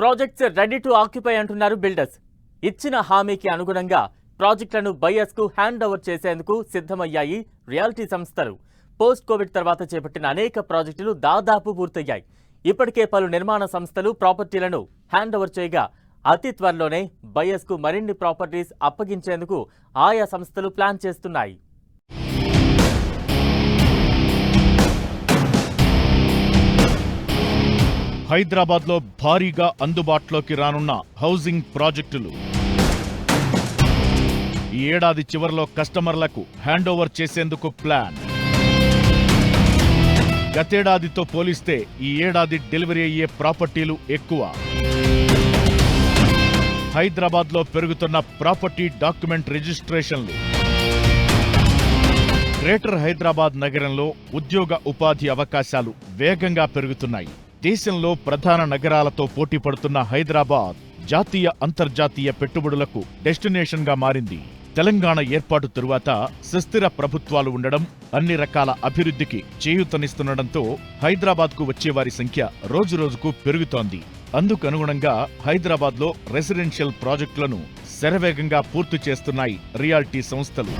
Projects ready to occupy అంటున్నారు builders. ఇచ్చిన హామీకి అనుగుణంగా ప్రాజెక్టులను బయ్యర్స్కు హ్యాండ్ ఓవర్ చేసేందుకు సిద్ధమయ్యాయి రియాలిటీ సంస్థలు. పోస్ట్ కోవిడ్ తర్వాత చేపట్టిన అనేక ప్రాజెక్టులు దాదాపు పూర్తయ్యాయి. ఇప్పటికే పలు నిర్మాణ సంస్థలు ప్రాపర్టీలను హ్యాండ్ ఓవర్ చేయగా అతి త్వరలోనే బయ్యర్స్కు మరిన్ని ప్రాపర్టీస్ అప్పగించేందుకు ఆయా సంస్థలు ప్లాన్ చేస్తున్నాయి. హైదరాబాద్లో భారీగా అందుబాటులోకి రానున్న హౌసింగ్ ప్రాజెక్టులు. ఈ ఏడాది చివరిలో కస్టమర్లకు హ్యాండ్ ఓవర్ చేసేందుకు ప్లాన్. గతేడాదితో పోలిస్తే ఈ ఏడాది డెలివరీ అయ్యే ప్రాపర్టీలు ఎక్కువ. హైదరాబాద్లో పెరుగుతున్న ప్రాపర్టీ డాక్యుమెంట్ రిజిస్ట్రేషన్లు. గ్రేటర్ హైదరాబాద్ నగరంలో ఉద్యోగ ఉపాధి అవకాశాలు వేగంగా పెరుగుతున్నాయి. దేశంలో ప్రధాన నగరాలతో పోటీ పడుతున్న హైదరాబాద్ జాతీయ అంతర్జాతీయ పెట్టుబడులకు డెస్టినేషన్గా మారింది. తెలంగాణ ఏర్పాటు తరువాత సుస్థిర ప్రభుత్వాలు ఉండడం అన్ని రకాల అభివృద్ధికి చేయూతనిస్తుండటంతో హైదరాబాద్కు వచ్చేవారి సంఖ్య రోజురోజుకు పెరుగుతోంది. అందుకు అనుగుణంగా హైదరాబాద్లో రెసిడెన్షియల్ ప్రాజెక్టులను శరవేగంగా పూర్తి చేస్తున్నాయి రియాల్టీ సంస్థలు.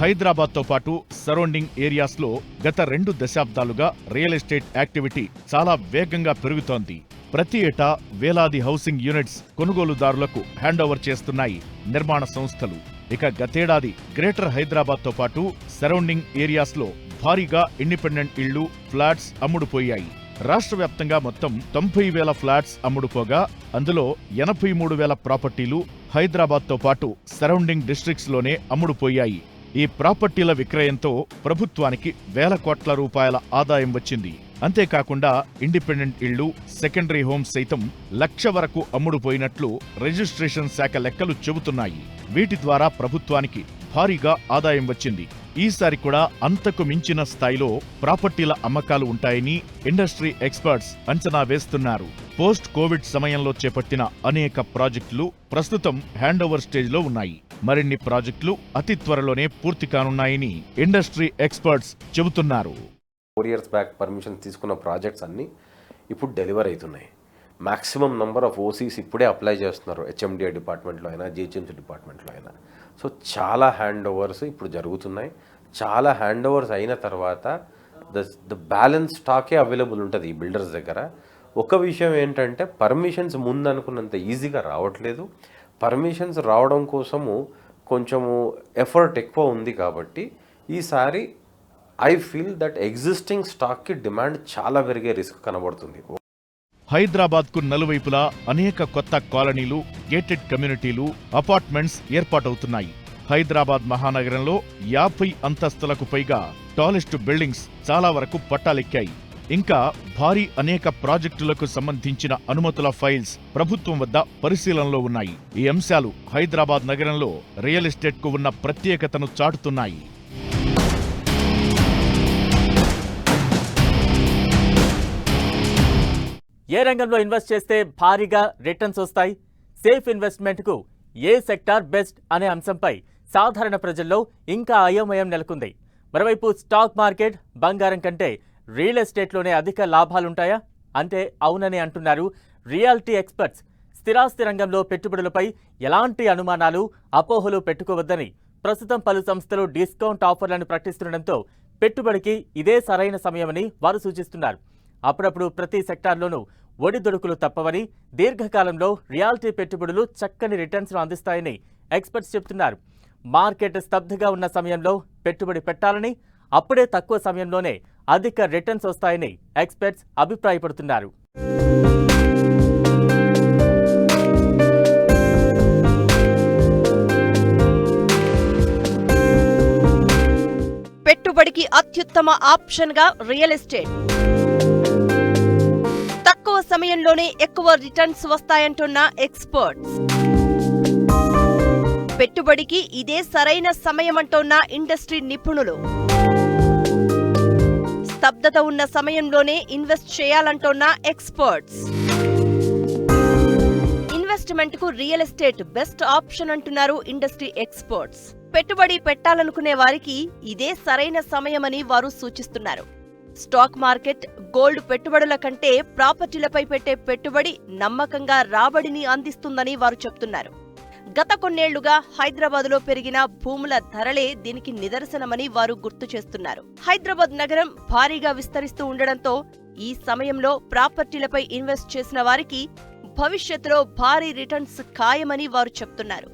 హైదరాబాద్తో పాటు సరౌండింగ్ ఏరియాస్లో గత రెండు దశాబ్దాలుగా రియల్ ఎస్టేట్ యాక్టివిటీ చాలా వేగంగా పెరుగుతోంది. ప్రతి ఏటా వేలాది హౌసింగ్ యూనిట్స్ కొనుగోలుదారులకు హ్యాండ్ ఓవర్ చేస్తున్నాయి నిర్మాణ సంస్థలు. ఇక గతేడాది గ్రేటర్ హైదరాబాద్తో పాటు సరౌండింగ్ ఏరియాస్లో భారీగా ఇండిపెండెంట్ ఇళ్ళు ఫ్లాట్స్ అమ్ముడుపోయాయి. రాష్ట్ర వ్యాప్తంగా మొత్తం తొంభై వేల ఫ్లాట్స్ అమ్ముడుపోగా అందులో ఎనభై మూడు వేల ప్రాపర్టీలు హైదరాబాద్తో పాటు సరౌండింగ్ డిస్ట్రిక్ట్స్లోనే అమ్ముడుపోయాయి. ఈ ప్రాపర్టీల విక్రయంతో ప్రభుత్వానికి వేల కోట్ల రూపాయల ఆదాయం వచ్చింది. అంతేకాకుండా ఇండిపెండెంట్ ఇళ్ళు సెకండరీ హోమ్స్ సైతం లక్ష వరకు అమ్ముడుపోయినట్లు రిజిస్ట్రేషన్ శాఖ లెక్కలు చెబుతున్నాయి. వీటి ద్వారా ప్రభుత్వానికి భారీగా ఆదాయం వచ్చింది. ఈసారి కూడా అంతకు మించిన స్థాయిలో ప్రాపర్టీల అమ్మకాలు ఉంటాయని ఇండస్ట్రీ ఎక్స్పర్ట్స్ అంచనా వేస్తున్నారు. పోస్ట్ కోవిడ్ సమయంలో చేపట్టిన అనేక ప్రాజెక్టులు ప్రస్తుతం హ్యాండ్ ఓవర్ స్టేజ్లో ఉన్నాయి. మరిన్ని ప్రాజెక్టులు అతి త్వరలోనే పూర్తి కానున్నాయని ఇండస్ట్రీ ఎక్స్పర్ట్స్ చెబుతున్నారు. ఫోర్ ఇయర్స్ బ్యాక్ పర్మిషన్ తీసుకున్న ప్రాజెక్ట్స్ అన్నీ ఇప్పుడు డెలివర్ అవుతున్నాయి. మ్యాక్సిమం నెంబర్ ఆఫ్ ఓసీస్ ఇప్పుడే అప్లై చేస్తున్నారు. హెచ్ఎండిఏ డిపార్ట్మెంట్లో అయినా జిహెచ్ఎంసీ డిపార్ట్మెంట్లో అయినా. సో చాలా హ్యాండ్ ఓవర్స్ ఇప్పుడు జరుగుతున్నాయి. చాలా హ్యాండ్ ఓవర్స్ అయిన తర్వాత ద ద బ్యాలెన్స్ స్టాకే అవైలబుల్ ఉంటుంది ఈ బిల్డర్స్ దగ్గర. ఒక విషయం ఏంటంటే పర్మిషన్స్ ముందు అనుకున్నంత ఈజీగా రావట్లేదు. పర్మిషన్స్ రావడం కోసము కొంచెము ఎఫర్ట్ ఎక్కువ ఉంది కాబట్టి ఈసారి ఐ ఫీల్ దట్ ఎగ్జిస్టింగ్ స్టాక్కి డిమాండ్ చాలా పెరిగే రిస్క్ కనబడుతుంది. హైదరాబాద్కు నలువైపులా అనేక కొత్త కాలనీలు గేటెడ్ కమ్యూనిటీలు అపార్ట్మెంట్స్ ఏర్పాటవుతున్నాయి. హైదరాబాద్ మహానగరంలో యాభై అంతస్తులకు పైగా టాలెస్ట్ బిల్డింగ్స్ చాలా వరకు పట్టాలెక్కాయి. ఇంకా భారీ అనేక ప్రాజెక్టులకు సంబంధించిన అనుమతుల ఫైల్స్ ప్రభుత్వం వద్ద పరిశీలనలో ఉన్నాయి. ఈ అంశాలు హైదరాబాద్ నగరంలో రియల్ ఎస్టేట్కు ఉన్న ప్రత్యేకతను చాటుతున్నాయి. ఏ రంగంలో ఇన్వెస్ట్ చేస్తే భారీగా రిటర్న్స్ వస్తాయి? సేఫ్ ఇన్వెస్ట్మెంట్కు ఏ సెక్టార్ బెస్ట్ అనే అంశంపై సాధారణ ప్రజల్లో ఇంకా అయోమయం నెలకొంది. మరోవైపు స్టాక్ మార్కెట్ బంగారం కంటే రియల్ ఎస్టేట్లోనే అధిక లాభాలుంటాయా? అంటే అవునని అంటున్నారు రియాలిటీ ఎక్స్పర్ట్స్. స్థిరాస్తి రంగంలో పెట్టుబడులపై ఎలాంటి అనుమానాలు అపోహలు పెట్టుకోవద్దని ప్రస్తుతం పలు సంస్థలు డిస్కౌంట్ ఆఫర్లను ప్రకటిస్తుండటంతో పెట్టుబడికి ఇదే సరైన సమయమని వారు సూచిస్తున్నారు. అప్పుడప్పుడు ప్రతి సెక్టార్లోనూ ఒడిదొడుకులు తప్పవని దీర్ఘకాలంలో రియాలిటీ పెట్టుబడులు చక్కని రిటర్న్స్ను అందిస్తాయని ఎక్స్పర్ట్స్ చెబుతున్నారు. మార్కెట్ స్తబ్దుగా ఉన్న సమయంలో పెట్టుబడి పెట్టాలని అప్పుడే తక్కువ సమయంలోనే అధిక రిటర్న్స్ వస్తాయని ఎక్స్పర్ట్స్ అభిప్రాయపడుతున్నారు. పెట్టుబడికి అత్యుత్తమ ఆప్షన్గా రియల్ ఎస్టేట్. తక్కువ సమయంలోనే ఎక్కువ రిటర్న్స్ వస్తాయంటున్న ఎక్స్పర్ట్స్. పెట్టుబడికి ఇదే సరైన సమయమంటున్న ఇండస్ట్రీ నిపుణులు. స్తబ్దత ఉన్న సమయంలోనే ఇన్వెస్ట్ చేయాలంటోన్న ఎక్స్పర్ట్స్. ఇన్వెస్ట్మెంట్కు రియల్ ఎస్టేట్ బెస్ట్ ఆప్షన్ అంటున్నారు ఇండస్ట్రీ ఎక్స్పర్ట్స్. పెట్టుబడి పెట్టాలనుకునే వారికి ఇదే సరైన సమయమని వారు సూచిస్తున్నారు. స్టాక్ మార్కెట్ గోల్డ్ పెట్టుబడుల కంటే ప్రాపర్టీలపై పెట్టే పెట్టుబడి నమ్మకంగా రాబడిని అందిస్తుందని వారు చెప్తున్నారు. గత కొన్నేళ్ళుగా హైదరాబాద్లో పెరిగిన భూముల ధరలే దీనికి నిదర్శనమని వారు గుర్తు చేస్తున్నారు. హైదరాబాద్ నగరం భారీగా విస్తరిస్తూ ఉండడంతో ఈ సమయంలో ప్రాపర్టీలపై ఇన్వెస్ట్ చేసిన వారికి భవిష్యత్తులో భారీ రిటర్న్స్ ఖాయమని వారు చెప్తున్నారు.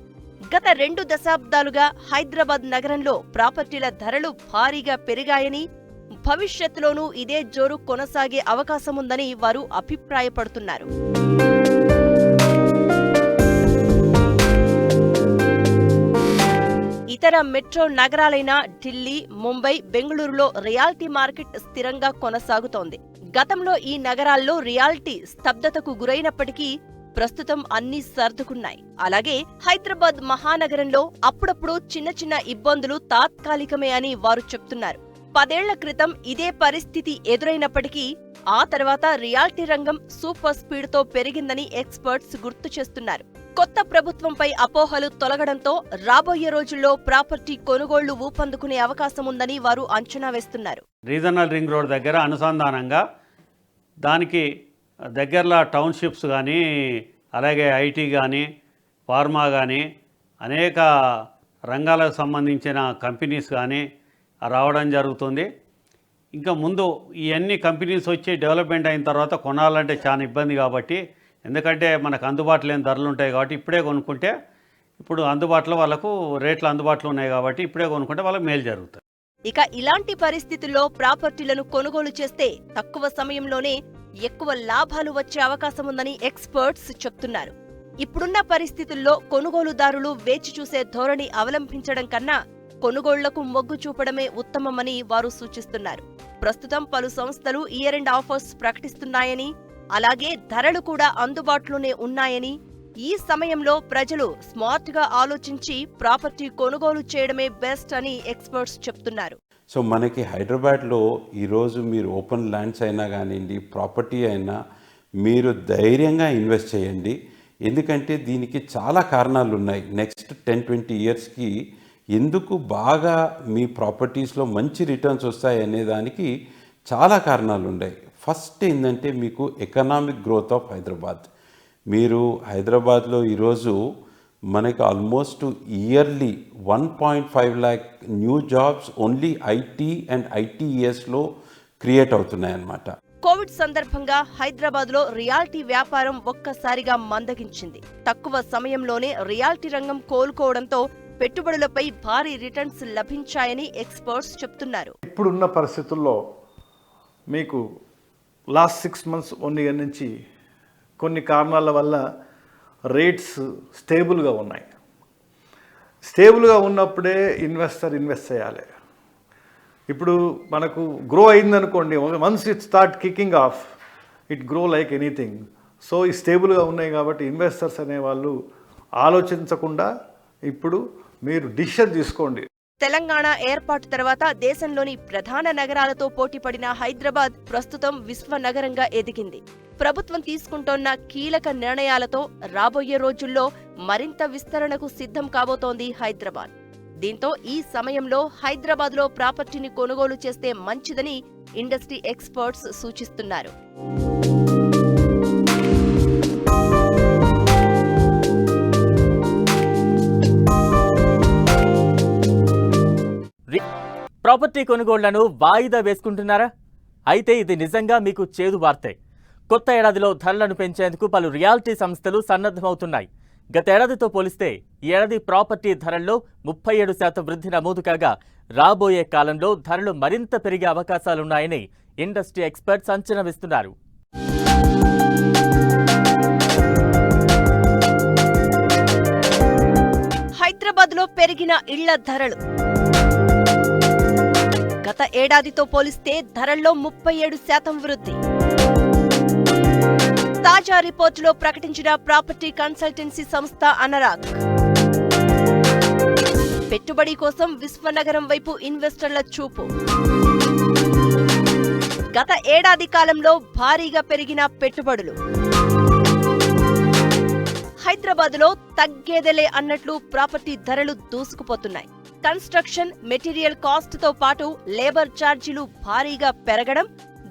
గత రెండు దశాబ్దాలుగా హైదరాబాద్ నగరంలో ప్రాపర్టీల ధరలు భారీగా పెరిగాయని భవిష్యత్తులోనూ ఇదే జోరు కొనసాగే అవకాశముందని వారు అభిప్రాయపడుతున్నారు. ఇతర మెట్రో నగరాలైన ఢిల్లీ ముంబై బెంగళూరులో రియాల్టీ మార్కెట్ స్థిరంగా కొనసాగుతోంది. గతంలో ఈ నగరాల్లో రియాల్టీ స్తబ్దతకు గురైనప్పటికీ ప్రస్తుతం అన్నీ సర్దుకున్నాయి. అలాగే హైదరాబాద్ మహానగరంలో అప్పుడప్పుడు చిన్న చిన్న ఇబ్బందులు తాత్కాలికమే అని వారు చెప్తున్నారు. పదేళ్ళ క్రితం ఇదే పరిస్థితి ఎదురైనప్పటికీ ఆ తర్వాత రియాల్టీ రంగం సూపర్ స్పీడ్తో పెరిగిందని ఎక్స్పర్ట్స్ గుర్తు చేస్తున్నారు. కొత్త ప్రభుత్వంపై అపోహలు తొలగడంతో రాబోయే రోజుల్లో ప్రాపర్టీ కొనుగోళ్ళు ఊపందుకునే అవకాశం ఉందని వారు అంచనా వేస్తున్నారు. రీజనల్ రింగ్ రోడ్ దగ్గర అనుసంధానంగా దానికి దగ్గరలో టౌన్షిప్స్ కానీ అలాగే ఐటీ కానీ ఫార్మా కానీ అనేక రంగాలకు సంబంధించిన కంపెనీస్ కానీ రావడం జరుగుతుంది. ఇంకా ముందు ఇవన్నీ కంపెనీస్ వచ్చి డెవలప్మెంట్ అయిన తర్వాత కొనాలంటే చాలా ఇబ్బంది కాబట్టి ఎందుకంటే మనకు అందుబాటులో లేని ధరలు ఉంటాయి కాబట్టి ఇప్పుడే కొనుక్కుంటే ఇప్పుడు అందుబాటులో వాళ్ళకు రేట్లు అందుబాటులో ఉన్నాయి కాబట్టి ఇప్పుడే కొనుక్కుంటే వాళ్ళకి మేలు జరుగుతుంది. ఇక ఇలాంటి పరిస్థితుల్లో ప్రాపర్టీలను కొనుగోలు చేస్తే తక్కువ సమయంలోనే ఎక్కువ లాభాలు వచ్చే అవకాశం ఉందని ఎక్స్పర్ట్స్ చెప్తున్నారు. ఇప్పుడున్న పరిస్థితుల్లో కొనుగోలుదారులు వేచి చూసే ధోరణి అవలంబించడం కన్నా కొనుగోళ్ళకు మొగ్గు చూపడమే ఉత్తమమని వారు సూచిస్తున్నారు. ప్రస్తుతం పలు సంస్థలు ఇయర్ అండ్ ఆఫర్స్ ప్రకటిస్తున్నాయని అలాగే ధరలు కూడా అందుబాటులోనే ఉన్నాయని ఈ సమయంలో ప్రజలు స్మార్ట్గా ఆలోచించి ప్రాపర్టీ కొనుగోలు చేయడమే బెస్ట్ అని ఎక్స్పర్ట్స్ చెప్తున్నారు. సో మనకి హైదరాబాద్లో ఈరోజు మీరు ఓపెన్ ల్యాండ్స్ అయినా కానివ్వండి ప్రాపర్టీ అయినా మీరు ధైర్యంగా ఇన్వెస్ట్ చేయండి. ఎందుకంటే దీనికి చాలా కారణాలు ఉన్నాయి. నెక్స్ట్ టెన్ ట్వంటీ ఇయర్స్కి ఎందుకు బాగా మీ ప్రాపర్టీస్లో మంచి రిటర్న్స్ వస్తాయి అనే దానికి చాలా కారణాలు ఉన్నాయి. ఫస్ట్ ఏంటంటే మీకు ఎకనామిక్ గ్రోత్ ఆఫ్ హైదరాబాద్. మీరు హైదరాబాద్లో ఈరోజు మనకి almost yearly one point five lakh new jobs only IT and ఐటీఎస్లో create అవుతున్నాయి అన్నమాట కోవిడ్ సందర్భంగా హైదరాబాద్లో రియాల్టీ వ్యాపారం ఒక్కసారిగా మందగించింది. తక్కువ సమయంలోనే రియాల్టీ రంగం కోలుకోవడంతో పెట్టుబడులపై భారీ రిటర్న్స్ లభించాయని ఎక్స్పర్ట్స్ చెప్తున్నారు. ఇప్పుడున్న పరిస్థితుల్లో మీకు last six months one year నుంచి కొన్ని కారణాల వల్ల రేట్స్ స్టేబుల్గా ఉన్నాయి. స్టేబుల్గా ఉన్నప్పుడే ఇన్వెస్టర్ ఇన్వెస్ట్ చేయాలి. ఇప్పుడు మనకు గ్రో అయిందనుకోండి once it start kicking off it grow like anything so ఈ స్టేబుల్గా ఉన్నాయి కాబట్టి ఇన్వెస్టర్స్ అనేవాళ్ళు ఆలోచించకుండా ఇప్పుడు మీరు డిసిషన్ తీసుకోండి. తెలంగాణ ఏర్పాటు తర్వాత దేశంలోని ప్రధాన నగరాలతో పోటీపడిన హైదరాబాద్ ప్రస్తుతం విశ్వ నగరంగా ఎదిగింది. ప్రభుత్వం తీసుకుంటోన్న కీలక నిర్ణయాలతో రాబోయే రోజుల్లో మరింత విస్తరణకు సిద్ధం కాబోతోంది హైదరాబాద్. దీంతో ఈ సమయంలో హైదరాబాద్లో ప్రాపర్టీని కొనుగోలు చేస్తే మంచిదని ఇండస్ట్రీ ఎక్స్పర్ట్స్ సూచిస్తున్నారు. ప్రాపర్టీ కొనుగోళ్ళను వాయిదా వేసుకుంటున్నారా? అయితే ఇది నిజంగా మీకు చేదు వార్తే. కొత్త ఏడాదిలో ధరలను పెంచేందుకు పలు రియాలిటీ సంస్థలు సన్నద్ధమవుతున్నాయి. గతేడాదితో పోలిస్తే ఈ ఏడాది ప్రాపర్టీ ధరల్లో ముప్పై ఏడు శాతం వృద్ధి నమోదు కాగా రాబోయే కాలంలో ధరలు మరింత పెరిగే అవకాశాలున్నాయని ఇండస్ట్రీ ఎక్స్పర్ట్స్ అంచనా వేస్తున్నారు. హైదరాబాద్లో పెరిగిన ఇళ్ళ ధరలు. గత ఏడాదితో పోలిస్తే ధరల్లో ముప్పై ఏడు శాతం వృద్ధి. తాజా రిపోర్టులో ప్రకటించిన ప్రాపర్టీ కన్సల్టెన్సీ సంస్థ అనరాగ్. పెట్టుబడి కోసం విశ్వనగరం వైపు ఇన్వెస్టర్ల చూపు. గత ఏడాది కాలంలో భారీగా పెరిగిన పెట్టుబడులు. హైదరాబాద్లో తగ్గేదెలే అన్నట్లు ప్రాపర్టీ ధరలు దూసుకుపోతున్నాయి. కన్స్ట్రక్షన్ మెటీరియల్ కాస్ట్తో పాటు లేబర్ ఛార్జీలు భారీగా పెరగడం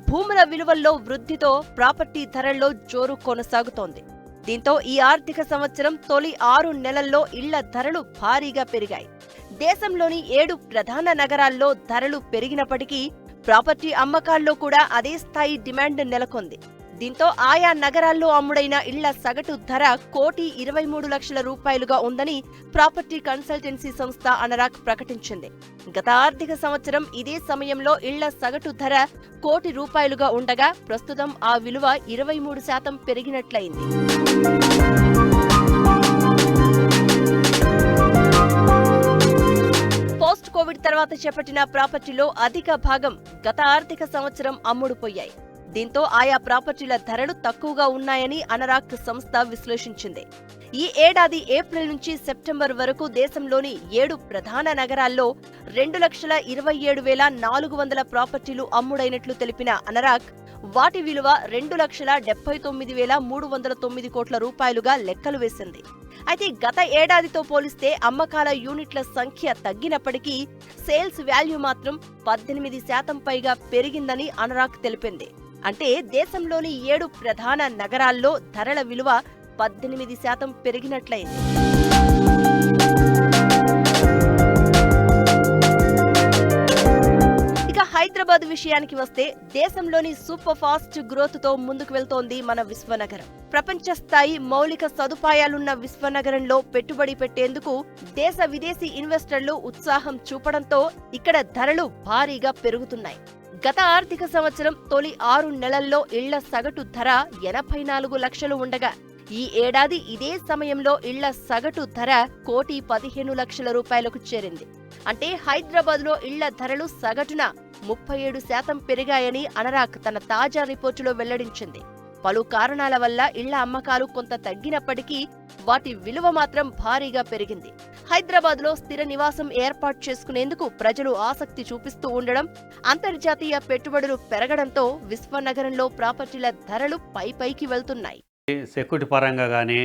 భూముల విలువల్లో వృద్ధితో ప్రాపర్టీ ధరల్లో జోరు కొనసాగుతోంది. దీంతో ఈ ఆర్థిక సంవత్సరం తొలి ఆరు నెలల్లో ఇళ్ళ ధరలు భారీగా పెరిగాయి. దేశంలోని ఏడు ప్రధాన నగరాల్లో ధరలు పెరిగినప్పటికీ ప్రాపర్టీ అమ్మకాల్లో కూడా అదే స్థాయి డిమాండ్ నెలకొంది. దీంతో ఆయా నగరాల్లో అమ్ముడైన ఇళ్ళ సగటు ధర కోటి ఇరవై మూడు లక్షల రూపాయలుగా ఉందని ప్రాపర్టీ కన్సల్టెన్సీ సంస్థ అనరాక్ ప్రకటించింది. గత ఆర్థిక సంవత్సరం ఇదే సమయంలో ఇళ్ళ సగటు ధర కోటి రూపాయలుగా ఉండగా ప్రస్తుతం ఆ విలువ ఇరవై మూడు శాతం పెరిగినట్లయింది. పోస్ట్ కోవిడ్ తర్వాత చేపట్టిన ప్రాపర్టీలో అధిక భాగం గత ఆర్థిక సంవత్సరం అమ్ముడుపోయాయి. దీంతో ఆయా ప్రాపర్టీల ధరలు తక్కువగా ఉన్నాయని అనరాక్ సంస్థ విశ్లేషించింది. ఈ ఏడాది ఏప్రిల్ నుంచి సెప్టెంబర్ వరకు దేశంలోని ఏడు ప్రధాన నగరాల్లో రెండు లక్షల ఇరవై ఏడు వేల నాలుగు వందల ప్రాపర్టీలు అమ్ముడైనట్లు తెలిపిన అనరాక్ వాటి విలువ రెండు లక్షల డెబ్బై తొమ్మిది వేల మూడు వందల తొమ్మిది కోట్ల రూపాయలుగా లెక్కలు వేసింది. అయితే గత ఏడాదితో పోలిస్తే అమ్మకాల యూనిట్ల సంఖ్య తగ్గినప్పటికీ సేల్స్ వాల్యూ మాత్రం పద్దెనిమిది శాతం పైగా పెరిగిందని అనరాక్ తెలిపింది. అంటే దేశంలోని ఏడు ప్రధాన నగరాల్లో ధరల విలువ పద్దెనిమిది శాతం పెరిగినట్లయింది. ఇక హైదరాబాద్ విషయానికి వస్తే దేశంలోని సూపర్ ఫాస్ట్ గ్రోత్తో ముందుకు వెళ్తోంది మన విశ్వనగరం. ప్రపంచ స్థాయి మౌలిక సదుపాయాలున్న విశ్వనగరంలో పెట్టుబడి పెట్టేందుకు దేశ విదేశీ ఇన్వెస్టర్లు ఉత్సాహం చూపడంతో ఇక్కడ ధరలు భారీగా పెరుగుతున్నాయి. గత ఆర్థిక సంవత్సరం తొలి ఆరు నెలల్లో ఇళ్ళ సగటు ధర ఎనభై నాలుగు లక్షలు ఉండగా ఈ ఏడాది ఇదే సమయంలో ఇళ్ళ సగటు ధర కోటి పదిహేను లక్షల రూపాయలకు చేరింది. అంటే హైదరాబాద్లో ఇళ్ళ ధరలు సగటున ముప్పై ఏడు శాతం పెరిగాయని అనరాక్ తన తాజా రిపోర్టులో వెల్లడించింది. పలు కారణాల వల్ల ఇళ్ళ అమ్మకాలు కొంత తగ్గినప్పటికీ వాటి విలువ మాత్రం భారీగా పెరిగింది. హైదరాబాద్లో స్థిర నివాసం ఏర్పాటు చేసుకునేందుకు ప్రజలు ఆసక్తి చూపిస్తూ ఉండడం అంతర్జాతీయ పెట్టుబడులు పెరగడంతో విశ్వనగరంలో ప్రాపర్టీల ధరలు పై పైకి వెళ్తున్నాయి. సెక్యూరిటీ పరంగా కానీ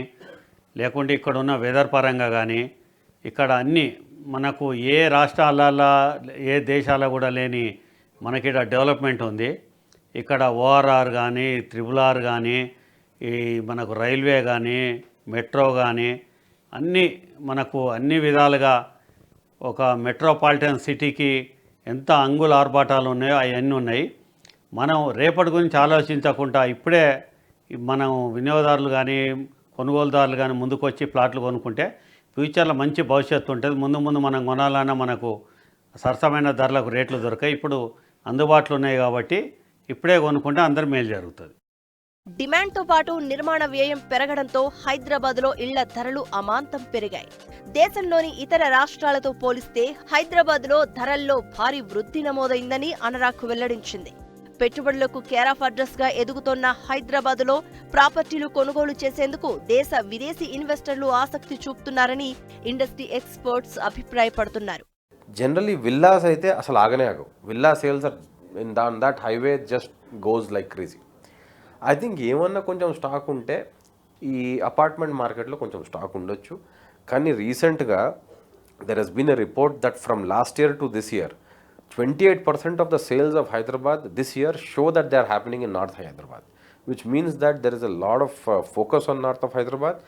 లేకుంటే ఇక్కడ ఉన్న వెదర్ పరంగా కానీ ఇక్కడ అన్ని మనకు ఏ రాష్ట్రాలలో ఏ దేశాల కూడా లేని మనకి ఇక్కడ డెవలప్మెంట్ ఉంది. ఇక్కడ ఓఆర్ఆర్ కానీ త్రిబుల్ ఆర్ కానీ ఈ మనకు రైల్వే కానీ మెట్రో కానీ అన్ని మనకు అన్ని విధాలుగా ఒక మెట్రోపాలిటన్ సిటీకి ఎంత అంగుల ఆర్భాటాలు ఉన్నాయో అవన్నీ ఉన్నాయి. మనం రేపటి గురించి ఆలోచించకుండా ఇప్పుడే మనం వినియోగదారులు కానీ కొనుగోలుదారులు కానీ ముందుకొచ్చి ప్లాట్లు కొనుక్కుంటే ఫ్యూచర్లో మంచి భవిష్యత్తు ఉంటుంది. ముందు ముందు మనం కొనాలన్నా మనకు సరసమైన ధరలకు రేట్లు దొరకాయి ఇప్పుడు అందుబాటులో ఉన్నాయి కాబట్టి ఇప్పుడే కొనుక్కుంటే అందరి మేలు జరుగుతుంది. డిమాండ్తో పాటు నిర్మాణ వ్యయం పెరగడంతో హైదరాబాద్లో ఇళ్ళ ధరలు అమాంతం పెరిగాయి. దేశంలోని ఇతర రాష్ట్రాలతో పోలిస్తే హైదరాబాద్లో ధరల్లో భారీ వృద్ధి నమోదైందని అనరాకు వెల్లడించింది. పెట్టుబడులకు కేరాఫ్ అడ్రస్గా ఎదుగుతోన్న హైదరాబాద్లో ప్రాపర్టీలు కొనుగోలు చేసేందుకు దేశ విదేశీ ఇన్వెస్టర్లు ఆసక్తి చూపుతున్నారని ఇండస్ట్రీ ఎక్స్పర్ట్స్ అభిప్రాయపడుతున్నారు. జనరలీ విల్లాస్ అయితే అసలు ఆగనే ఆగవు. Villa sales in than highway just goes like crazy I think ఏమన్నా కొంచెం స్టాక్ ఉంటే ఈ అపార్ట్మెంట్ మార్కెట్లో కొంచెం స్టాక్ ఉండొచ్చు. కానీ రీసెంట్గా there has been a report that from last year to this year twenty eight percent of the sales of Hyderabad this year show that they are happening in north Hyderabad which means that there is a lot of focus on north of Hyderabad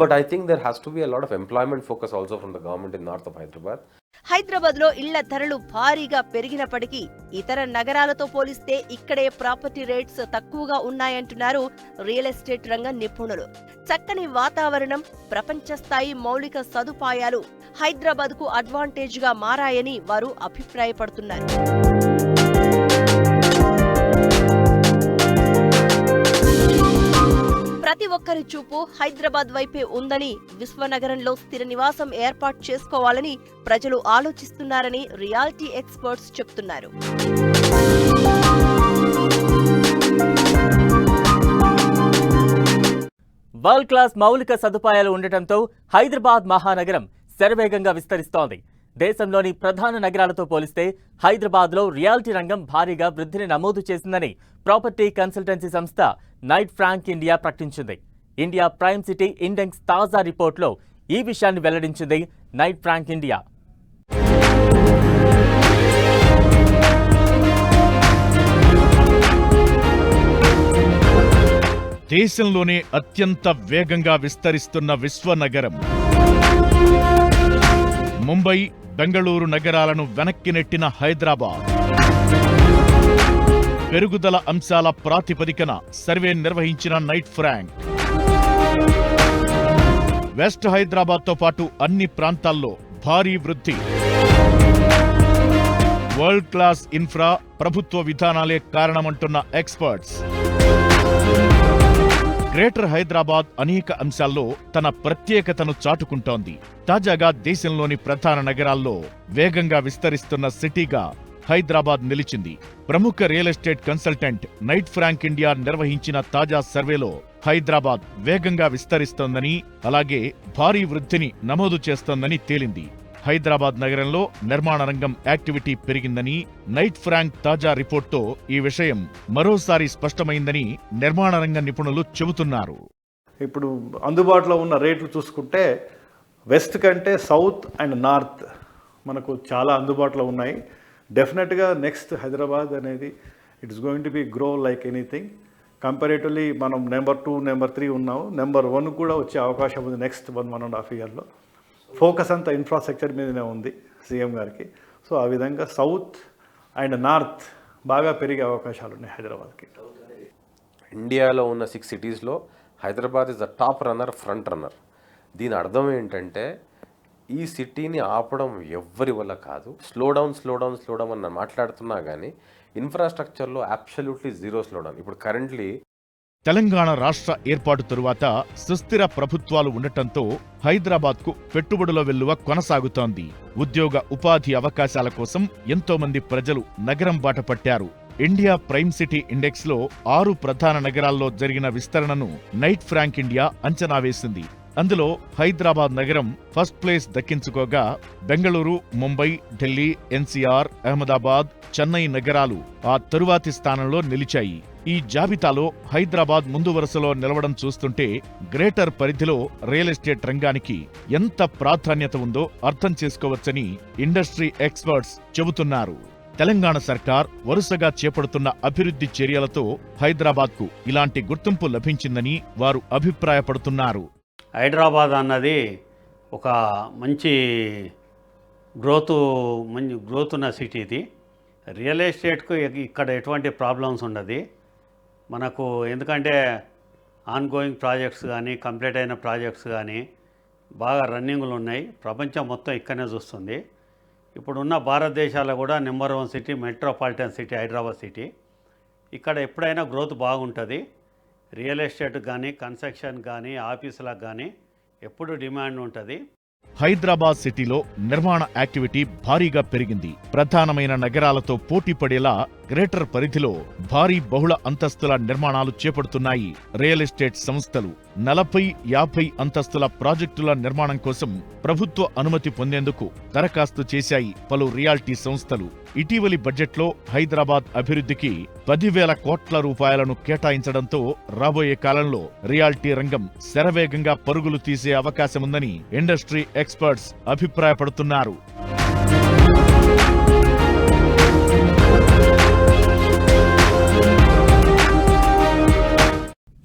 but I think there has to be a lot of employment focus also from the government in north of Hyderabad హైదరాబాద్లో ఇళ్ళ ధరలు భారీగా పెరిగినప్పటికీ ఇతర నగరాలతో పోలిస్తే ఇక్కడే property rates తక్కువగా ఉన్నాయంటున్నారు real estate రంగ నిపుణులు. చక్కని వాతావరణం ప్రపంచ స్థాయి మౌలిక సదుపాయాలు హైదరాబాద్కు అడ్వాంటేజ్గా మారాయని వారు అభిప్రాయపడుతున్నారు. ప్రతి ఒక్కరి చూపు హైదరాబాద్ వైపే ఉందని విశ్వనగరంలో స్థిర నివాసం ఏర్పాటు చేసుకోవాలని ప్రజలు ఆలోచిస్తున్నారని రియాలిటీ ఎక్స్పర్ట్స్ చెప్తున్నారు. వరల్డ్ క్లాస్ మౌలిక సదుపాయాలు ఉండటంతో హైదరాబాద్ మహానగరం శరవేగంగా విస్తరిస్తోంది. దేశంలోని ప్రధాన నగరాలతో పోలిస్తే హైదరాబాద్లో రియాలిటీ రంగం భారీగా వృద్ధిని నమోదు చేసిందని ప్రాపర్టీ కన్సల్టెన్సీ సంస్థ నైట్ ఫ్రాంక్ ఇండియా ప్రకటించింది. ఇండియా ప్రైమ్ సిటీ ఇండెక్స్ తాజా రిపోర్ట్లో ఈ విషయాన్ని వెల్లడించింది నైట్ ఫ్రాంక్ ఇండియా. దేశంలోనే అత్యంత వేగంగా విస్తరిస్తున్న విశ్వనగరం. ముంబై బెంగళూరు నగరాలను వెనక్కి నెట్టిన హైదరాబాద్. పెరుగుదల అంశాల ప్రాతిపదికన సర్వే నిర్వహించిన నైట్ ఫ్రాంక్. వెస్ట్ హైదరాబాద్తో పాటు అన్ని ప్రాంతాల్లో భారీ వృద్ధి. వరల్డ్ క్లాస్ ఇన్ఫ్రా ప్రభుత్వ విధానాలే కారణమంటున్న ఎక్స్పర్ట్స్. గ్రేటర్ హైదరాబాద్ అనేక అంశాల్లో తన ప్రత్యేకతను చాటుకుంటోంది. తాజాగా దేశంలోని ప్రధాన నగరాల్లో వేగంగా విస్తరిస్తున్న సిటీగా హైదరాబాద్ నిలిచింది. ప్రముఖ real estate consultant Knight Frank India నిర్వహించిన తాజా సర్వేలో హైదరాబాద్ వేగంగా విస్తరిస్తోందని అలాగే భారీ వృద్ధిని నమోదు చేస్తోందని తేలింది. హైదరాబాద్ నగరంలో నిర్మాణ రంగం యాక్టివిటీ పెరిగిందని నైట్ ఫ్రాంక్ తాజా రిపోర్ట్తో ఈ విషయం మరోసారి స్పష్టమైందని నిర్మాణ రంగ నిపుణులు చెబుతున్నారు. ఇప్పుడు అందుబాటులో ఉన్న రేట్లు చూసుకుంటే వెస్ట్ కంటే సౌత్ అండ్ నార్త్ మనకు చాలా అందుబాటులో ఉన్నాయి. డెఫినెట్గా నెక్స్ట్ హైదరాబాద్ అనేది it's going to be grow like anything comparatively మనం నెంబర్ టూ నెంబర్ త్రీ ఉన్నాము. నెంబర్ వన్ కూడా వచ్చే అవకాశం ఉంది next one one and half ఇయర్లో ఫోకస్ అంతా ఇన్ఫ్రాస్ట్రక్చర్ మీదనే ఉంది సీఎం గారికి. సో ఆ విధంగా సౌత్ అండ్ నార్త్ బాగా పెరిగే అవకాశాలు ఉన్నాయి హైదరాబాద్కి. ఇండియాలో ఉన్న సిక్స్ సిటీస్లో Hyderabad is the top runner front runner. దీని అర్థం ఏంటంటే ఈ సిటీని ఆపడం ఎవ్వరి వల్ల కాదు. Slow down slow down slow down అని మాట్లాడుతున్నా కానీ ఇన్ఫ్రాస్ట్రక్చర్లో అబ్సల్యూట్లీ జీరో స్లో డౌన్ ఇప్పుడు కరెంట్లీ తెలంగాణ రాష్ట్ర ఏర్పాటు తరువాత సుస్థిర ప్రభుత్వాలు ఉండటంతో హైదరాబాద్కు పెట్టుబడుల వెల్లువ కొనసాగుతోంది. ఉద్యోగ ఉపాధి అవకాశాల కోసం ఎంతోమంది ప్రజలు నగరం బాట పట్టారు. ఇండియా ప్రైమ్ సిటీ ఇండెక్స్లో ఆరు ప్రధాన నగరాల్లో జరిగిన విస్తరణను నైట్ ఫ్రాంక్ ఇండియా అంచనా వేసింది. అందులో హైదరాబాద్ నగరం ఫస్ట్ ప్లేస్ దక్కించుకోగా బెంగళూరు ముంబై ఢిల్లీ ఎన్సీఆర్ అహ్మదాబాద్ చెన్నై నగరాలు ఆ తరువాతి స్థానంలో నిలిచాయి. ఈ జాబితాలో హైదరాబాద్ ముందు వరుసలో నిలవడం చూస్తుంటే గ్రేటర్ పరిధిలో రియల్ ఎస్టేట్ రంగానికి ఎంత ప్రాధాన్యత ఉందో అర్థం చేసుకోవచ్చని ఇండస్ట్రీ ఎక్స్పర్ట్స్ చెబుతున్నారు. తెలంగాణ సర్కార్ వరుసగా చేపడుతున్న అభివృద్ధి చర్యలతో హైదరాబాద్కు ఇలాంటి గుర్తింపు లభించిందని వారు అభిప్రాయపడుతున్నారు. హైదరాబాద్ అన్నది ఒక మంచి గ్రోత్ మంచి గ్రోత్ ఉన్న సిటీ ఇది. రియల్ ఎస్టేట్కు ఇక్కడ ఎటువంటి ప్రాబ్లమ్స్ ఉండదు. మనకు ఎందుకంటే ఆన్గోయింగ్ ప్రాజెక్ట్స్ కానీ కంప్లీట్ అయిన ప్రాజెక్ట్స్ కానీ బాగా రన్నింగ్లు ఉన్నాయి. ప్రపంచం మొత్తం ఇక్కడనే చూస్తుంది. ఇప్పుడున్న భారతదేశాల్లో కూడా number one city metropolitan city Hyderabad city. ఇక్కడ ఎప్పుడైనా గ్రోత్ బాగుంటుంది. రియల్ ఎస్టేట్ కానీ కన్స్ట్రక్షన్ కానీ ఆఫీసులకు కానీ ఎప్పుడు డిమాండ్ ఉంటుంది. హైదరాబాద్ సిటీలో నిర్మాణ యాక్టివిటీ భారీగా పెరిగింది. ప్రధానమైన నగరాలతో పోటీ పడేలా గ్రేటర్ పరిధిలో భారీ బహుళ అంతస్తుల నిర్మాణాలు చేపడుతున్నాయి రియల్ ఎస్టేట్ సంస్థలు. నలభై యాభై అంతస్తుల ప్రాజెక్టుల నిర్మాణం కోసం ప్రభుత్వ అనుమతి పొందేందుకు దరఖాస్తు చేశాయి పలు రియాల్టీ సంస్థలు. ఇటీవలి బడ్జెట్లో హైదరాబాద్ అభివృద్ధికి పదివేల కోట్ల రూపాయలను కేటాయించడంతో రాబోయే కాలంలో రియాల్టీ రంగం శరవేగంగా పరుగులు తీసే అవకాశముందని ఇండస్ట్రీ ఎక్స్పర్ట్స్ అభిప్రాయపడుతున్నారు.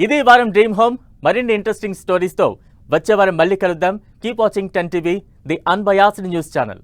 ఇది వారం డ్రీమ్ హోమ్. మరిన్ని ఇంట్రెస్టింగ్ స్టోరీస్తో వచ్చే వారం మళ్ళీ కలుద్దాం. Keep watching ten TV the unbiased news channel.